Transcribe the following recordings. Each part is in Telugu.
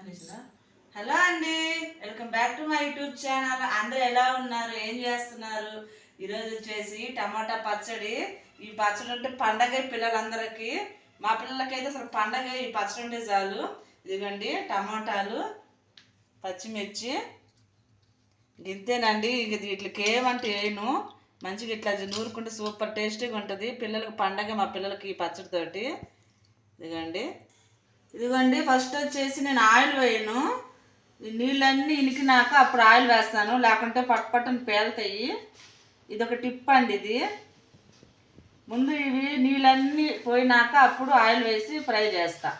అనేసినా హలో అండి welcome back to my YouTube channel. అందరూ ఎలా ఉన్నారు? ఏం చేస్తున్నారు? ఈరోజు వచ్చేసి టమాటా పచ్చడి. ఈ పచ్చడి ఉంటే పండగ పిల్లలందరికీ. మా పిల్లలకైతే అసలు పండగ ఈ పచ్చడి ఉంటే చాలు. ఇదిగోండి టమాటాలు పచ్చిమిర్చి. ఇంతేనండి ఇక వీటికి ఏమంటే వేయను మంచిగా ఇట్లా నూరుకుంటే సూపర్ టేస్టీగా ఉంటుంది. పిల్లలకి పండగ మా పిల్లలకి ఈ పచ్చడితోటి ఇదిగండి. ఇదిగోండి ఫస్ట్ వచ్చేసి నేను ఆయిల్ వేయను. నీళ్ళన్నీ ఇనికినాక అప్పుడు ఆయిల్ వేస్తాను. లేకుంటే పట్టు పేలుతాయి. ఇది ఒక టిప్ అండి ఇది. ముందు ఇవి నీళ్ళన్నీ పోయినాక అప్పుడు ఆయిల్ వేసి ఫ్రై చేస్తా.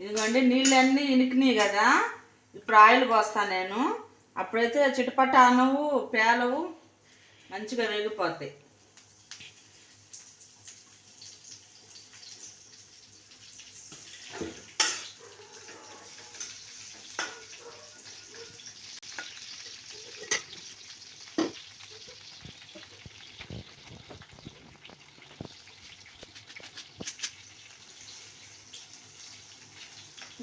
ఇదిగోండి నీళ్ళన్నీ ఇనికినాయి కదా. ఇప్పుడు ఆయిల్ పోస్తాను నేను. అప్పుడైతే చిటపట అనవు పేలవు మంచిగా వేగిపోతాయి.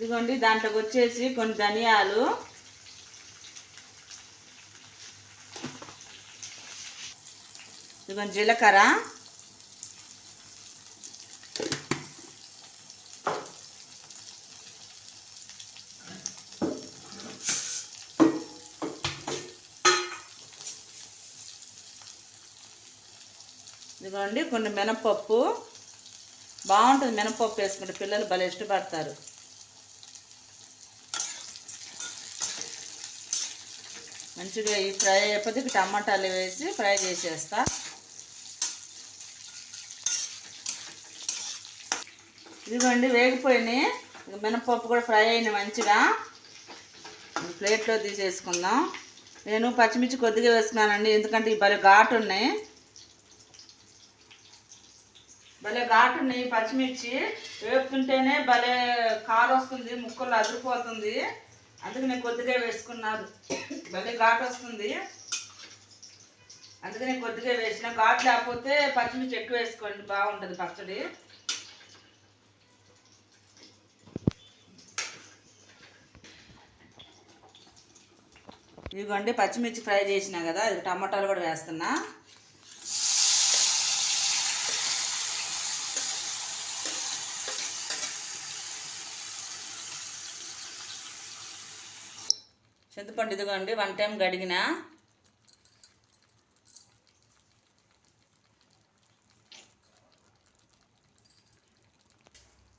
ఇదిగోండి దాంట్లోకి వచ్చేసి కొన్ని ధనియాలు. ఇదిగోండి జీలకర్ర. ఇదిగోండి కొన్ని మినపప్పు బాగుంటుంది మినపప్పు వేసుకుంటే పిల్లలు భలే ఇష్టపడతారు. మంచిగా ఈ ఫ్రై అయిపోతే టమాటాలు వేసి ఫ్రై చేసేస్తా. ఇదిగోండి వేగిపోయినాయి. ఇక మినపప్పు కూడా ఫ్రై అయినాయి మంచిగా. ప్లేట్లో తీసేసుకుందాం. నేను పచ్చిమిర్చి కొద్దిగా వేసుకున్నానండి ఎందుకంటే ఈ భలే ఘాటు ఉన్నాయి. భలే ఘాటు ఉన్నాయి పచ్చిమిర్చి. వేపుతుంటేనే భలే కారు వస్తుంది ముక్కలు అదిరిపోతుంది. అందుకే నేను కొద్దిగా వేసుకున్నారు భలే ఘాట్ వస్తుంది. అందుకే నేను కొద్దిగా వేసిన. ఘాట్ లేకపోతే పచ్చిమిర్చి ఎక్కువ వేసుకోండి బాగుంటుంది పచ్చడి. ఇదిగోండి పచ్చిమిర్చి ఫ్రై చేసినా కదా ఇది టమాటాలు కూడా వేస్తున్నా. చింతపండు ఇదిగోండి వన్ టైం గడిగిన.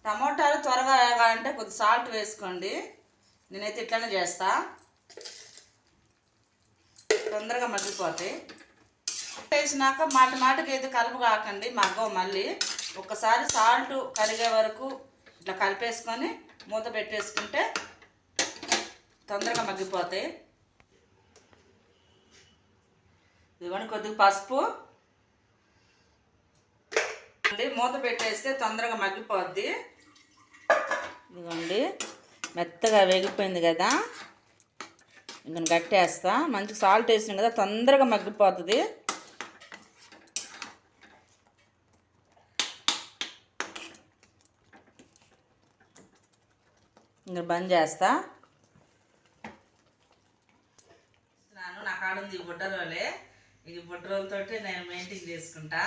టమోటాలు త్వరగా వేగాలంటే కొద్ది సాల్ట్ వేసుకోండి. నేనైతే ఇట్లానే చేస్తా. తొందరగా మగ్గిపోతాయి. వేసినాక మాటి మాటకి అయితే కలుపు కాకండి మగ్గవు మళ్ళీ. ఒక్కసారి సాల్ట్ కరిగే వరకు ఇట్లా కలిపేసుకొని మూత పెట్టేసుకుంటే తొందరగా మగ్గిపోతాయి. ఇదిగోండి కొద్దిగా పసుపు. మూత పెట్టేస్తే తొందరగా మగ్గిపోద్ది. ఇదిగోండి మెత్తగా వేగిపోయింది కదా. ఇంకా గట్టేస్తా. మంచి సాల్ట్ వేసినాం కదా తొందరగా మగ్గిపోతుంది. ఇంకా బంద్ చేస్తా నాను నా కాడ ఉంది ఈ బుడ్డరోలే ఈ బుడ్డరోలతోటి నేను మెయింటైన్ చేసుకుంటా.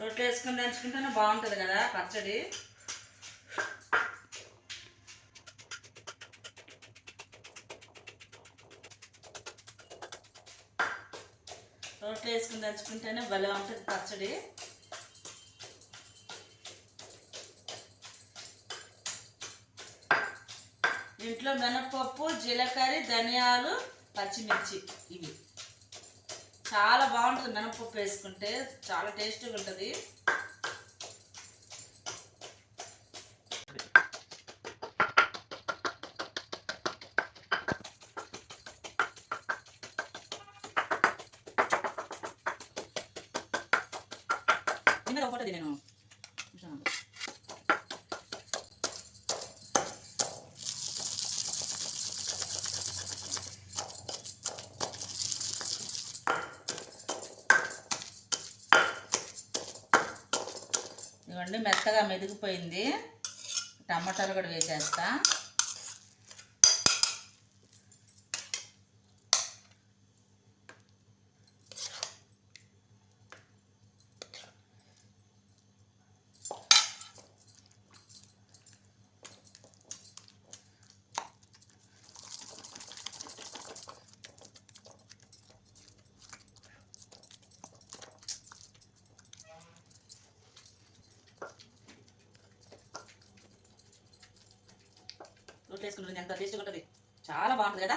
రొట్టె వేసుకొని దంచుకుంటేనే బాగుంటుంది కదా పచ్చడి. రొట్టె వేసుకుని దంచుకుంటేనే భలే ఉంటుంది పచ్చడి. ఇంట్లో మినపప్పు జీలకర్ర ధనియాలు పచ్చిమిర్చి ఇవి. చాలా బాగుంటుంది మినపప్పు వేసుకుంటే. చాలా టేస్టీగా ఉంటుంది. చిన్నగా ఒకటి నేను మెత్తగా మెదిగిపోయింది. టమాటాలు కూడా వేసేస్తా. రోట్లు వేసుకుంటుంది ఎంత టేస్ట్గా ఉంటుంది? చాలా బాగుంటుంది కదా?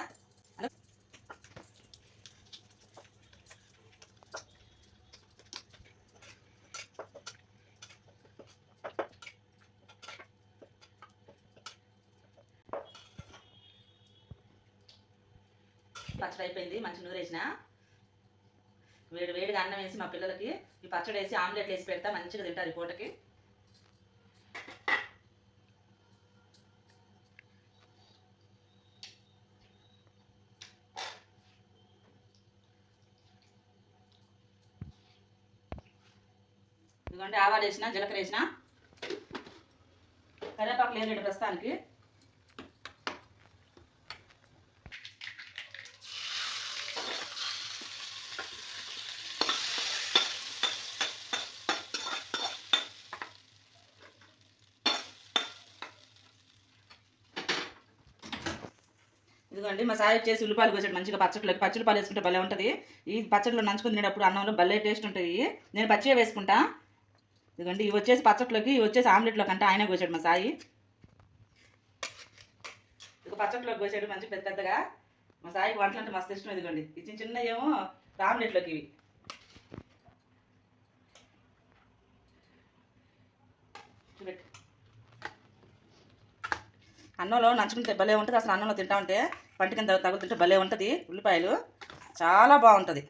పచ్చడి అయిపోయింది. మంచి నూరు వేసిన. వేడి వేడిగా అన్నం వేసి మా పిల్లలకి ఈ పచ్చడి వేసి ఆమ్లెట్ వేసి పెడతా. మంచిగా తింటారు ఈ పూటకి. చూడండి ఆవాలు వేసిన జీలకర్ర వేసిన. కరివేపాకు లేదు ప్రస్తుతానికి. ఇదిగోండి మా సాయి వచ్చేసి ఉల్లిపాయలు కోసాడు మంచిగా పచ్చడిలోకి పచ్చడిపాలు వేసుకుంటే భలే ఉంటుంది. ఈ పచ్చడిలో నంచుకుని తినేటప్పుడు అన్నంలో భలే టేస్ట్ ఉంటుంది. నేను పచ్చిగా వేసుకుంటా. ఇదిగోండి ఇవి వచ్చేసి పచ్చట్లోకి ఇవి వచ్చేసి ఆమ్లెట్లోకి అంటే ఆయన కోసాడు మా సాయి. ఇక పచ్చట్లోకి కోసాడు మంచి పెద్ద పెద్దగా. మా సాయికి వంటలు అంటే మస్తు ఇష్టం ఇదిగోండి. ఈ చిన్న చిన్న ఏమో ఆమ్లెట్లోకి ఇవి. చూపెట్టు. అన్నంలో నంచుకుంటే భలే ఉంటుంది. అసలు అన్నంలో తింటా ఉంటే పంటి కింద తగులుతుంటే భలే ఉంటుంది. ఉల్లిపాయలు చాలా బాగుంటుంది.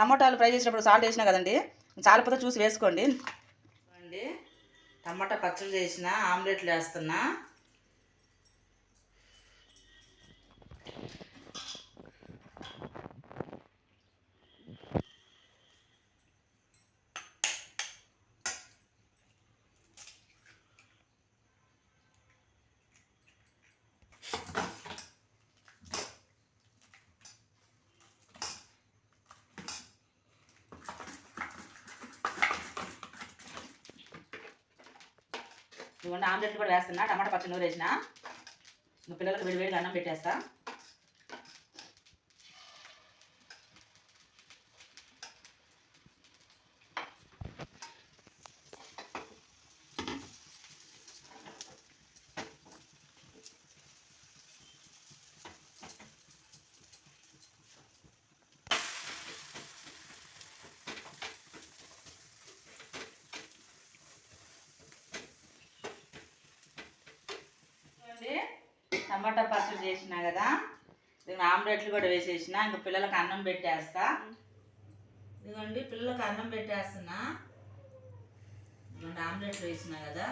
టమాటాలు ఫ్రై చేసినప్పుడు సాల్ట్ వేసినా కదండి? చాలిపోతే చూసి వేసుకోండి. అండి టమాటా పచ్చడి చేసిన ఆమ్లెట్లు వేస్తున్నా. చూడండి ఆమ్లెట్లు కూడా వేస్తున్నా టమాటా పచ్చడి నూరేసిన. పిల్లలకు వేడి వేడిగా అన్నం పెట్టేస్తా చూడండి టమాటా పచ్చడి చేసిన కదా దీని ఆమ్లెట్లు కూడా వేసేసిన ఇంకా పిల్లలకు అన్నం పెట్టేస్తా. ఇదిగోండి పిల్లలకు అన్నం పెట్టేస్తున్నా. ఇదిగోండి ఆమ్లెట్లు వేసిన కదా.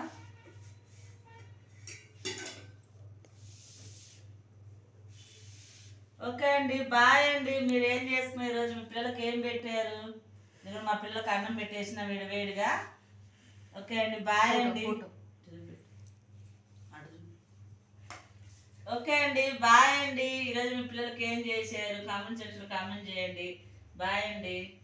ఓకే అండి బాయ్ అండి. మీరు ఏం చేసుకున్నారు ఈరోజు మీ పిల్లలకి ఏం పెట్టారు? నేను మా పిల్లలకు అన్నం పెట్టేసిన వేడి వేడిగా. ఓకే అండి బాయ్ అండి. ఓకే అండి బాయ్ అండి. ఈరోజు మీ పిల్లలకి ఏం చేశారు? కామెంట్ సెక్షన్లో కామెంట్ చేయండి. బాయ్ అండి.